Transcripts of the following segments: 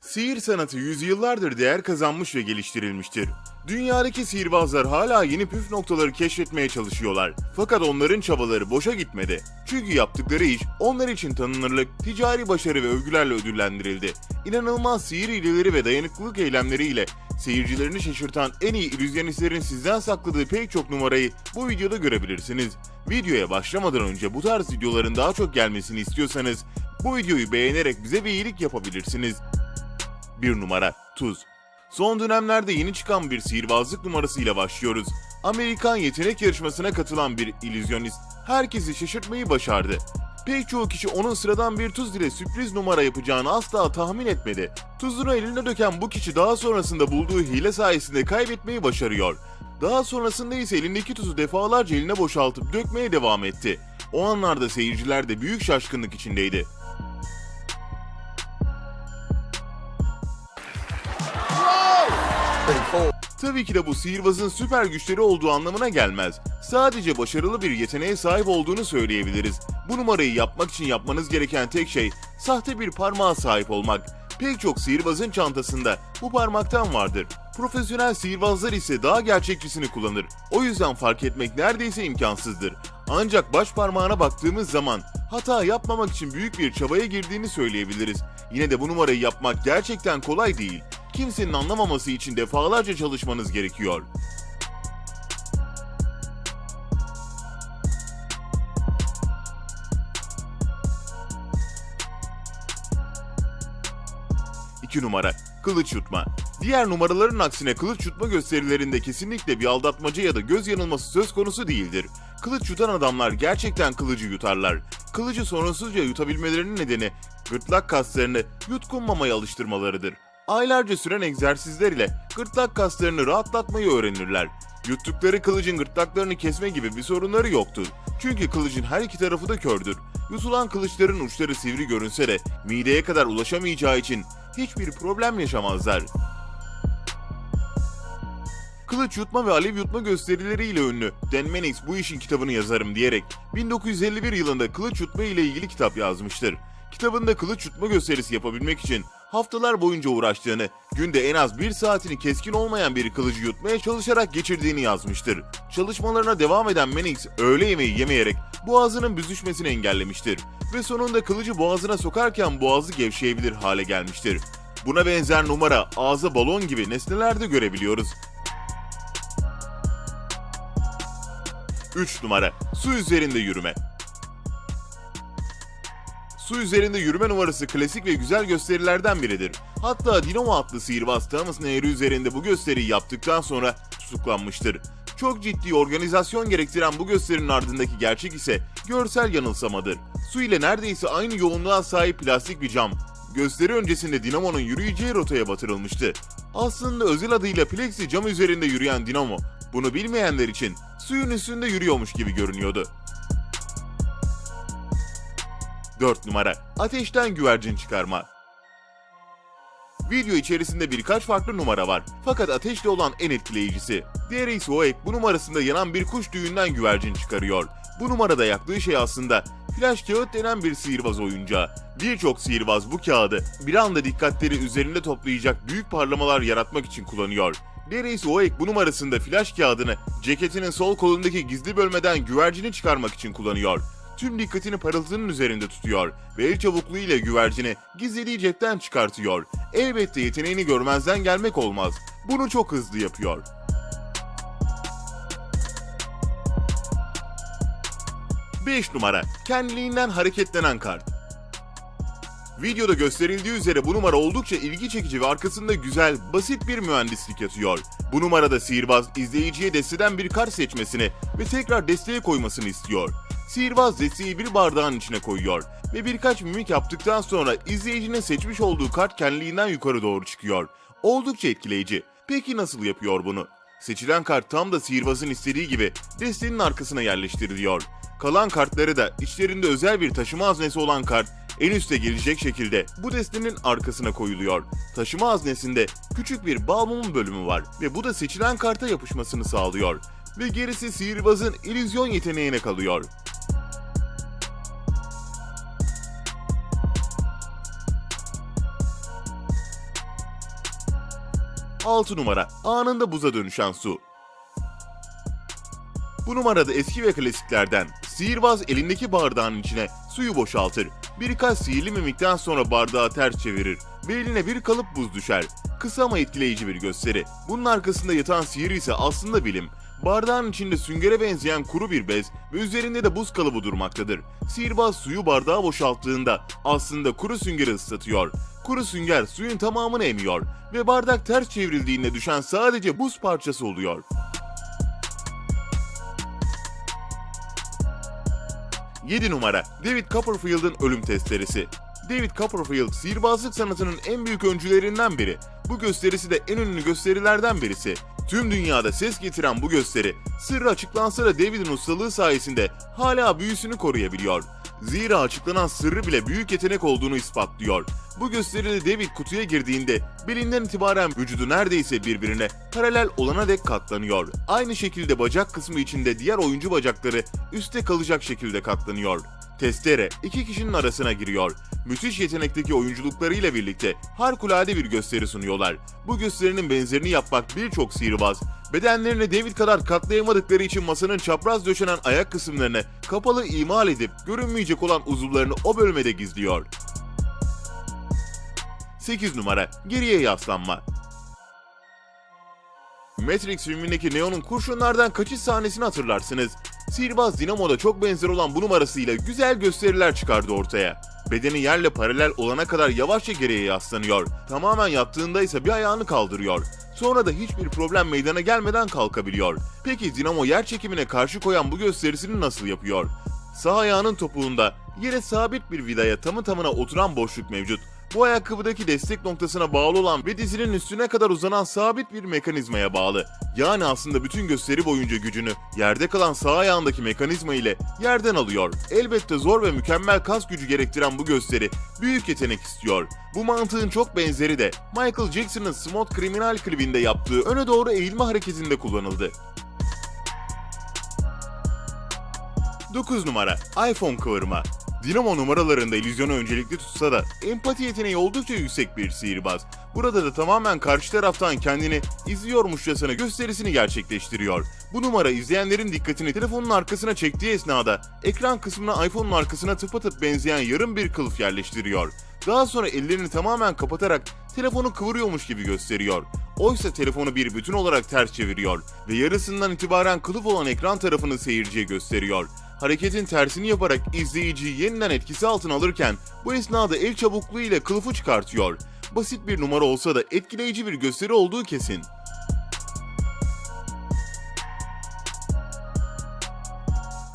Sihir sanatı yüzyıllardır değer kazanmış ve geliştirilmiştir. Dünyadaki sihirbazlar hala yeni püf noktaları keşfetmeye çalışıyorlar. Fakat onların çabaları boşa gitmedi. Çünkü yaptıkları iş onlar için tanınırlık, ticari başarı ve övgülerle ödüllendirildi. İnanılmaz sihir hileleri ve dayanıklılık eylemleriyle seyircilerini şaşırtan en iyi illüzyonistlerin sizden sakladığı pek çok numarayı bu videoda görebilirsiniz. Videoya başlamadan önce bu tarz videoların daha çok gelmesini istiyorsanız bu videoyu beğenerek bize bir iyilik yapabilirsiniz. 1 numara tuz. Son dönemlerde yeni çıkan bir sihirbazlık numarasıyla başlıyoruz. Amerikan yetenek yarışmasına katılan bir illüzyonist herkesi şaşırtmayı başardı. Pek çoğu kişi onun sıradan bir tuz ile sürpriz numara yapacağını asla tahmin etmedi. Tuzunu eline döken bu kişi daha sonrasında bulduğu hile sayesinde kaybetmeyi başarıyor. Daha sonrasında ise elindeki tuzu defalarca eline boşaltıp dökmeye devam etti. O anlarda seyirciler de büyük şaşkınlık içindeydi. Tabii ki de bu sihirbazın süper güçleri olduğu anlamına gelmez. Sadece başarılı bir yeteneğe sahip olduğunu söyleyebiliriz. Bu numarayı yapmak için yapmanız gereken tek şey sahte bir parmağa sahip olmak. Pek çok sihirbazın çantasında bu parmaktan vardır. Profesyonel sihirbazlar ise daha gerçekçisini kullanır. O yüzden fark etmek neredeyse imkansızdır. Ancak baş parmağına baktığımız zaman hata yapmamak için büyük bir çabaya girdiğini söyleyebiliriz. Yine de bu numarayı yapmak gerçekten kolay değil. Kimsenin anlamaması için defalarca çalışmanız gerekiyor. İki numara kılıç yutma. Diğer numaraların aksine kılıç yutma gösterilerinde kesinlikle bir aldatmaca ya da göz yanılması söz konusu değildir. Kılıç yutan adamlar gerçekten kılıcı yutarlar. Kılıcı sorunsuzca yutabilmelerinin nedeni gırtlak kaslarını yutkunmamaya alıştırmalarıdır. Aylarca süren egzersizler ile gırtlak kaslarını rahatlatmayı öğrenirler. Yuttukları kılıcın gırtlaklarını kesme gibi bir sorunları yoktur. Çünkü kılıcın her iki tarafı da kördür. Yutulan kılıçların uçları sivri görünse de mideye kadar ulaşamayacağı için hiçbir problem yaşamazlar. Kılıç yutma ve alev yutma gösterileriyle ünlü Dan Mannix bu işin kitabını yazarım diyerek 1951 yılında kılıç yutma ile ilgili kitap yazmıştır. Kitabında kılıç yutma gösterisi yapabilmek için haftalar boyunca uğraştığını, günde en az bir saatini keskin olmayan bir kılıcı yutmaya çalışarak geçirdiğini yazmıştır. Çalışmalarına devam eden Mannix öğle yemeği yemeyerek boğazının büzüşmesini engellemiştir ve sonunda kılıcı boğazına sokarken boğazı gevşeyebilir hale gelmiştir. Buna benzer numara ağzı balon gibi nesnelerde görebiliyoruz. 3 numara su üzerinde yürüme. Su üzerinde yürüme numarası klasik ve güzel gösterilerden biridir. Hatta Dinamo adlı sihirbaz Thames Nehri üzerinde bu gösteriyi yaptıktan sonra tutuklanmıştır. Çok ciddi organizasyon gerektiren bu gösterinin ardındaki gerçek ise görsel yanılsamadır. Su ile neredeyse aynı yoğunluğa sahip plastik bir cam, gösteri öncesinde Dinamo'nun yürüyeceği rotaya batırılmıştı. Aslında özel adıyla plexi cam üzerinde yürüyen Dinamo, bunu bilmeyenler için suyun üstünde yürüyormuş gibi görünüyordu. 4 numara Ateşten güvercin çıkarma. Video içerisinde birkaç farklı numara var. Fakat ateşle olan en etkileyicisi. Diğeri ise o ek bu numarasında yanan bir kuş düğünden güvercin çıkarıyor. Bu numarada yaktığı şey aslında flash kağıt denen bir sihirbaz oyuncağı. Birçok sihirbaz bu kağıdı bir anda dikkatleri üzerinde toplayacak büyük parlamalar yaratmak için kullanıyor. Diğeri ise o ek bu numarasında flash kağıdını ceketinin sol kolundaki gizli bölmeden güvercini çıkarmak için kullanıyor tüm dikkatini parıltının üzerinde tutuyor ve el çabukluğuyla güvercini gizlediği cepten çıkartıyor. Elbette yeteneğini görmezden gelmek olmaz. Bunu çok hızlı yapıyor. Beş numara kendiliğinden hareketlenen kart. Videoda gösterildiği üzere bu numara oldukça ilgi çekici ve arkasında güzel, basit bir mühendislik yatıyor. Bu numarada sihirbaz izleyiciye desteden bir kart seçmesini ve tekrar desteye koymasını istiyor. Sihirbaz desteği bir bardağın içine koyuyor ve birkaç mimik yaptıktan sonra izleyicinin seçmiş olduğu kart kendiliğinden yukarı doğru çıkıyor. Oldukça etkileyici. Peki nasıl yapıyor bunu? Seçilen kart tam da sihirbazın istediği gibi destenin arkasına yerleştiriliyor. Kalan kartları da içlerinde özel bir taşıma haznesi olan kart en üste gelecek şekilde bu destenin arkasına koyuluyor. Taşıma haznesinde küçük bir balmumun bölümü var ve bu da seçilen karta yapışmasını sağlıyor ve gerisi sihirbazın ilüzyon yeteneğine kalıyor. Altı numara anında buza dönüşen su. Bu numarada eski ve klasiklerden sihirbaz elindeki bardağın içine suyu boşaltır Birkaç sihirli mimikten sonra bardağı ters çevirir ve eline bir kalıp buz düşer. Kısa ama etkileyici bir gösteri. Bunun arkasında yatan sihir ise aslında bilim. Bardağın içinde süngere benzeyen kuru bir bez ve üzerinde de buz kalıbı durmaktadır. Sihirbaz suyu bardağa boşalttığında aslında kuru süngeri ıslatıyor. Kuru sünger suyun tamamını emiyor ve bardak ters çevrildiğinde düşen sadece buz parçası oluyor. 7 numara David Copperfield'ın ölüm testeresi. David Copperfield sihirbazlık sanatının en büyük öncülerinden biri. Bu gösterisi de en ünlü gösterilerden birisi. Tüm dünyada ses getiren bu gösteri, sırrı açıklansa da David'in ustalığı sayesinde hala büyüsünü koruyabiliyor. Zira açıklanan sırrı bile büyük yetenek olduğunu ispatlıyor. Bu gösteride David kutuya girdiğinde belinden itibaren vücudu neredeyse birbirine paralel olana dek katlanıyor. Aynı şekilde bacak kısmı içinde diğer oyuncu bacakları üste kalacak şekilde katlanıyor. Testere iki kişinin arasına giriyor. Müthiş yetenekteki oyunculuklarıyla birlikte harikulade bir gösteri sunuyorlar. Bu gösterinin benzerini yapmak birçok sihirbaz, bedenlerini David kadar katlayamadıkları için masanın çapraz döşenen ayak kısımlarını kapalı imal edip görünmeyecek olan uzuvlarını o bölmede gizliyor. 8 numara geriye yaslanma. Matrix filmindeki Neo'nun kurşunlardan kaçış sahnesini hatırlarsınız. Sihirbaz Dinamo'da çok benzer olan bu numarasıyla güzel gösteriler çıkardı ortaya. Bedeni yerle paralel olana kadar yavaşça geriye yaslanıyor. Tamamen yattığında ise bir ayağını kaldırıyor. Sonra da hiçbir problem meydana gelmeden kalkabiliyor. Peki Dinamo yer çekimine karşı koyan bu gösterisini nasıl yapıyor? Sağ ayağının topuğunda yere sabit bir vidaya tamı tamına oturan boşluk mevcut. Bu ayakkabıdaki destek noktasına bağlı olan ve dizinin üstüne kadar uzanan sabit bir mekanizmaya bağlı. Yani aslında bütün gösteri boyunca gücünü yerde kalan sağ ayağındaki mekanizma ile yerden alıyor. Elbette zor ve mükemmel kas gücü gerektiren bu gösteri büyük yetenek istiyor. Bu mantığın çok benzeri de Michael Jackson'ın Smooth Criminal klibinde yaptığı öne doğru eğilme hareketinde kullanıldı. 9 numara iPhone kıvırma. Dinamo numaralarında illüzyonu öncelikli tutsa da empati yeteneği oldukça yüksek bir sihirbaz. Burada da tamamen karşı taraftan kendini izliyormuşçasına gösterisini gerçekleştiriyor. Bu numara izleyenlerin dikkatini telefonun arkasına çektiği esnada ekran kısmına iPhone'un arkasına tıpatıp benzeyen yarım bir kılıf yerleştiriyor. Daha sonra ellerini tamamen kapatarak telefonu kıvırıyormuş gibi gösteriyor. Oysa telefonu bir bütün olarak ters çeviriyor ve yarısından itibaren kılıf olan ekran tarafını seyirciye gösteriyor hareketin tersini yaparak izleyiciyi yeniden etkisi altına alırken bu esnada el çabukluğu ile kılıfı çıkartıyor. Basit bir numara olsa da etkileyici bir gösteri olduğu kesin.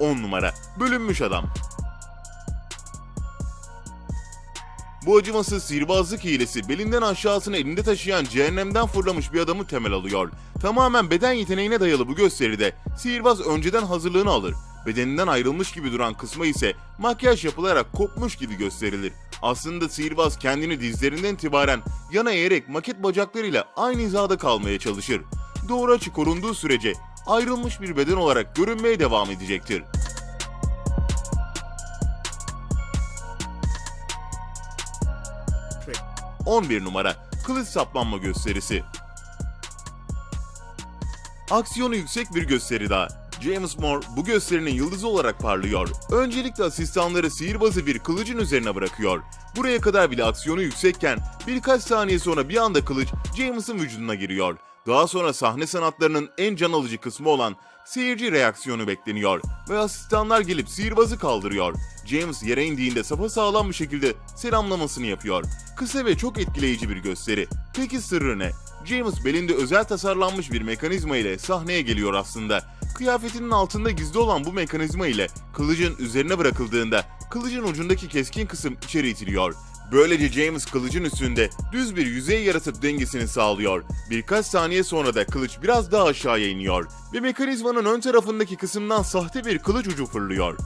On numara Bölünmüş Adam Bu acımasız sihirbazlık hilesi belinden aşağısını elinde taşıyan cehennemden fırlamış bir adamı temel alıyor. Tamamen beden yeteneğine dayalı bu gösteride sihirbaz önceden hazırlığını alır. Bedeninden ayrılmış gibi duran kısmı ise makyaj yapılarak kopmuş gibi gösterilir. Aslında sihirbaz kendini dizlerinden itibaren yana eğerek maket bacaklarıyla aynı hizada kalmaya çalışır. Doğru açı korunduğu sürece ayrılmış bir beden olarak görünmeye devam edecektir. Peki. 11 numara kılıç saplanma gösterisi. Aksiyonu yüksek bir gösteri daha. James Moore bu gösterinin yıldızı olarak parlıyor. Öncelikle asistanları sihirbazı bir kılıcın üzerine bırakıyor. Buraya kadar bile aksiyonu yüksekken birkaç saniye sonra bir anda kılıç James'ın vücuduna giriyor. Daha sonra sahne sanatlarının en can alıcı kısmı olan seyirci reaksiyonu bekleniyor ve asistanlar gelip sihirbazı kaldırıyor. James yere indiğinde sapasağlam bir şekilde selamlamasını yapıyor. Kısa ve çok etkileyici bir gösteri. Peki sırrı ne? James belinde özel tasarlanmış bir mekanizma ile sahneye geliyor aslında. Kıyafetinin altında gizli olan bu mekanizma ile kılıcın üzerine bırakıldığında kılıcın ucundaki keskin kısım içeri itiliyor. Böylece James kılıcın üstünde düz bir yüzey yaratıp dengesini sağlıyor. Birkaç saniye sonra da kılıç biraz daha aşağıya iniyor ve mekanizmanın ön tarafındaki kısımdan sahte bir kılıç ucu fırlıyor.